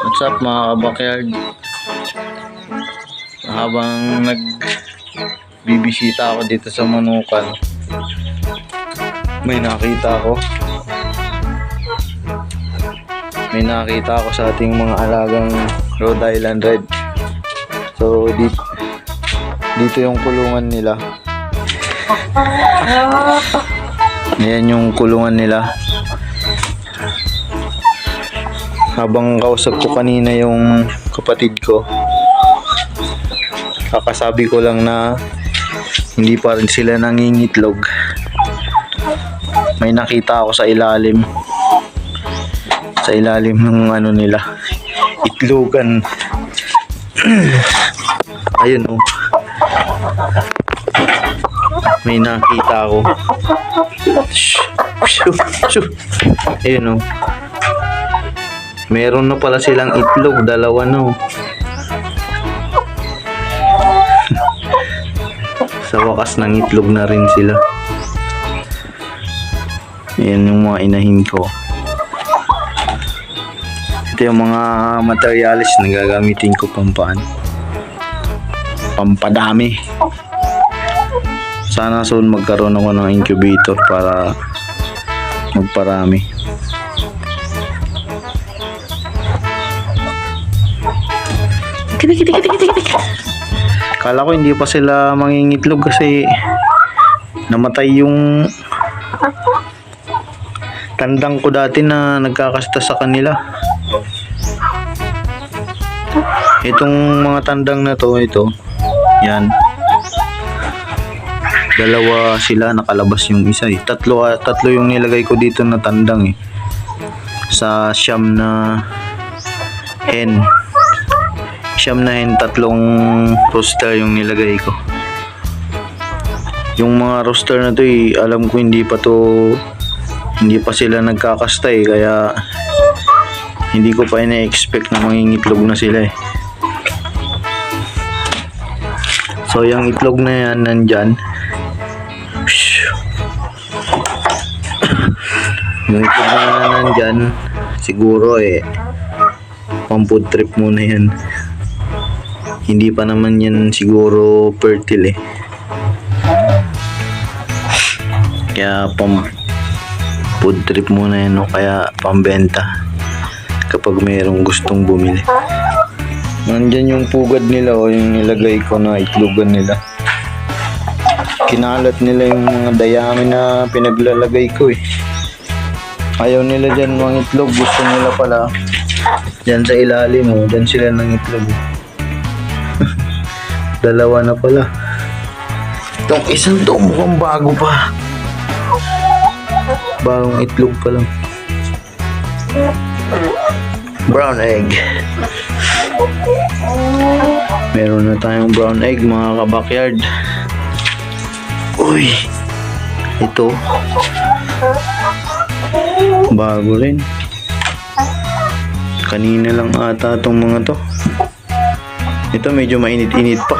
What's up mga kabakyard? Habang nag bibisita ako dito sa Manukan, may nakita ako. May nakita ako sa ating mga alagang Rhode Island Red. So dito, dito yung kulungan nila. Ayan yung kulungan nila. Habang kausap ko kanina yung kapatid ko, kakasabi ko lang na hindi pa rin sila nangingitlog. May nakita ako sa ilalim. Sa ilalim ng ano nila. Itlogan. Ayun oh. May nakita ako. Shh. Shoo. Shoo. Ayun oh. Meron na pala silang itlog, dalawa na. oh. Sa wakas ng itlog na rin sila. Yan yung mga inahin ko. Ito yung mga materialis na gagamitin ko pampaan. Pampadami. Sana soon magkaroon ako ng incubator para magparami. Kala ko hindi pa sila mangingitlog kasi namatay yung tandang ko dati na nagkakasta sa kanila. Itong mga tandang na to, ito, yan. Dalawa sila, nakalabas yung isa eh. Tatlo, ah, tatlo yung nilagay ko dito na tandang eh. Sa siyam na hen. Siyam na hen, tatlong rooster yung nilagay ko. Yung mga rooster na to eh, alam ko hindi pa to hindi pa sila nagkakasta eh, kaya hindi ko pa ina-expect na mangingitlog na sila eh. So, yung itlog na yan nandyan. Yung itlog na yan nandyan, siguro eh, pang food trip muna yan. Hindi pa naman yan siguro fertile eh. Kaya pang food trip muna yan o kaya pambenta kapag mayroong gustong bumili. Nandyan yung pugad nila o yung nilagay ko na itlogan nila. Kinalat nila yung mga dayami na pinaglalagay ko eh. Ayaw nila dyan mga itlog. Gusto nila pala dyan sa ilalim mo. Dyan sila ng itlog. eh. Dalawa na pala. Itong isang to mukhang bago pa. Bagong itlog pa lang. Brown egg. Meron na tayong brown egg mga kabakyard. Uy! Ito. Bago rin. Kanina lang ata itong mga to. Ito medyo mainit-init pa.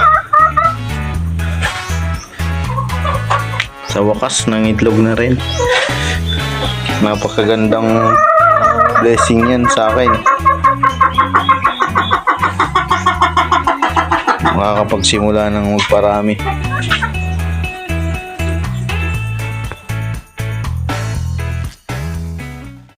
Sa wakas, ng itlog na rin. Napakagandang blessing yan sa akin. Makakapagsimula ng magparami.